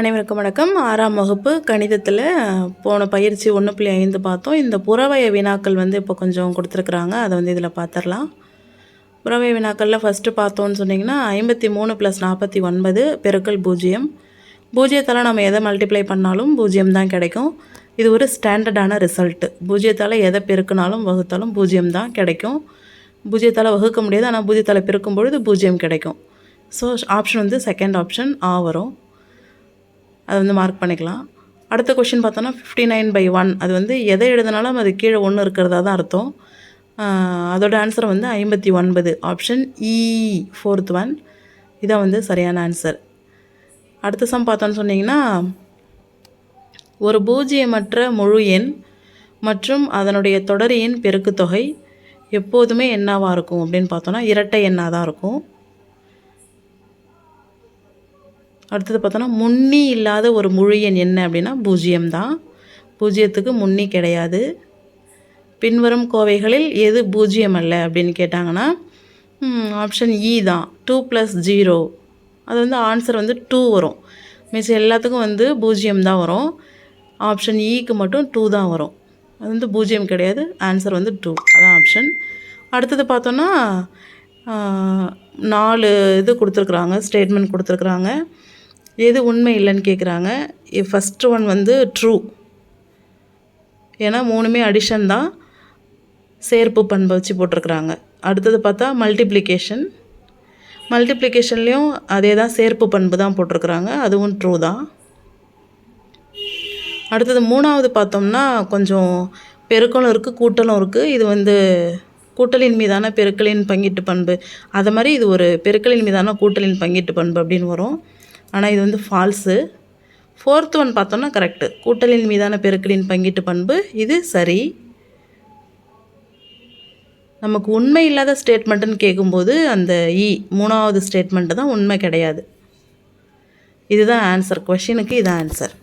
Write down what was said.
அனைவருக்கும் வணக்கம். ஆறாம் வகுப்பு கணிதத்தில் போன பயிற்சி ஒன்று புள்ளி ஐந்து பார்த்தோம். இந்த புறவய வினாக்கள் வந்து இப்போ கொஞ்சம் கொடுத்துருக்குறாங்க. அதை வந்து இதில் பார்த்துடலாம் புறவய வினாக்களில் ஃபஸ்ட்டு பார்த்தோன்னு சொன்னிங்கன்னா ஐம்பத்தி மூணு ப்ளஸ் நாற்பத்தி ஒன்பது பெருக்கல் பூஜ்ஜியம். பூஜ்ஜியத்தால் நம்ம எதை மல்டிப்ளை பண்ணாலும் பூஜ்ஜியம் தான் கிடைக்கும். இது ஒரு ஸ்டாண்டர்டான ரிசல்ட்டு பூஜ்ஜியத்தால் எதை பெருக்கினாலும் வகுத்தாலும் பூஜ்ஜியம் தான் கிடைக்கும். பூஜ்ஜியத்தால் வகுக்க முடியாது. ஆனால் பூஜ்ஜியத்தால் பெருக்கும் பொழுது பூஜ்ஜியம் கிடைக்கும். ஸோ ஆப்ஷன் வந்து செகண்ட் ஆப்ஷன் ஆ வரும். அதை வந்து மார்க் பண்ணிக்கலாம். அடுத்த கொஷின் பார்த்தோன்னா ஃபிஃப்டி நைன் பை ஒன் அது வந்து எதை எழுதினாலும் அது கீழே ஒன்று இருக்கிறதா தான் அர்த்தம். அதோட ஆன்சர் வந்து ஐம்பத்தி ஒன்பது. ஆப்ஷன் இ ஃபோர்த் ஒன் இதான் வந்து சரியான ஆன்சர் அடுத்த சம் பார்த்தோன்னு சொன்னிங்கன்னா ஒரு பூஜ்ஜியமற்ற முழு எண் மற்றும் அதனுடைய தொடர் எண் பெருக்குத்தொகை எப்போதுமே என்னவாக இருக்கும் அப்படின்னு பார்த்தோன்னா இரட்டை எண்ணாக தான் இருக்கும். அடுத்தது பார்த்தோன்னா முன்னி இல்லாத ஒரு முழு எண் என்ன அப்படின்னா பூஜ்ஜியம் தான் பூஜ்ஜியத்துக்கு முன்னி கிடையாது. பின்வரும் கோவைகளில் எது பூஜ்ஜியம் அல்ல அப்படின்னு கேட்டாங்கன்னா ஆப்ஷன் இ e தான். டூ ப்ளஸ் ஜீரோ அது வந்து ஆன்சர் வந்து டூ வரும். மிஸ் எல்லாத்துக்கும் வந்து பூஜ்ஜியம் தான் வரும் ஆப்ஷன் இக்கு e மட்டும் டூ தான் வரும். அது வந்து பூஜ்ஜியம் கிடையாது. ஆன்சர் வந்து டூ அதான் ஆப்ஷன் அடுத்தது பார்த்தோன்னா நாலு இது கொடுத்துருக்குறாங்க ஸ்டேட்மெண்ட் கொடுத்துருக்குறாங்க. எது உண்மை இல்லைன்னு கேட்குறாங்க ஃபஸ்ட்டு ஒன் வந்து ட்ரூ ஏன்னா மூணுமே அடிஷன் தான் சேர்ப்பு பண்பை வச்சு போட்டிருக்கிறாங்க. அடுத்தது பார்த்தா மல்டிப்ளிகேஷன் மல்டிப்ளிகேஷன்லேயும் அதே தான் சேர்ப்பு பண்பு தான் போட்டிருக்கிறாங்க. அதுவும் ட்ரூ தான். அடுத்தது மூணாவது பார்த்தோம்னா கொஞ்சம் பெருக்கலும் இருக்குது கூட்டலும் இருக்குது இது வந்து கூட்டலின் மீதான பெருக்கலின் பங்கீட்டு பண்பு. அதை மாதிரி இது ஒரு பெருக்கலின் மீதான கூட்டலின் பங்கீட்டு பண்பு அப்படின்னு வரும். ஆனால் இது வந்து ஃபால்ஸு ஃபோர்த் ஒன் பார்த்தோன்னா கரெக்டு கூட்டலின் மீதான பெருக்கலின் பங்கீட்டு பண்பு இது சரி. நமக்கு உண்மை இல்லாத ஸ்டேட்மெண்ட்டுன்னு கேட்கும்போது அந்த இ மூணாவது ஸ்டேட்மெண்ட்டு தான் உண்மை கிடையாது. இதுதான் ஆன்சர் கொஷினுக்கு இதான் ஆன்சர்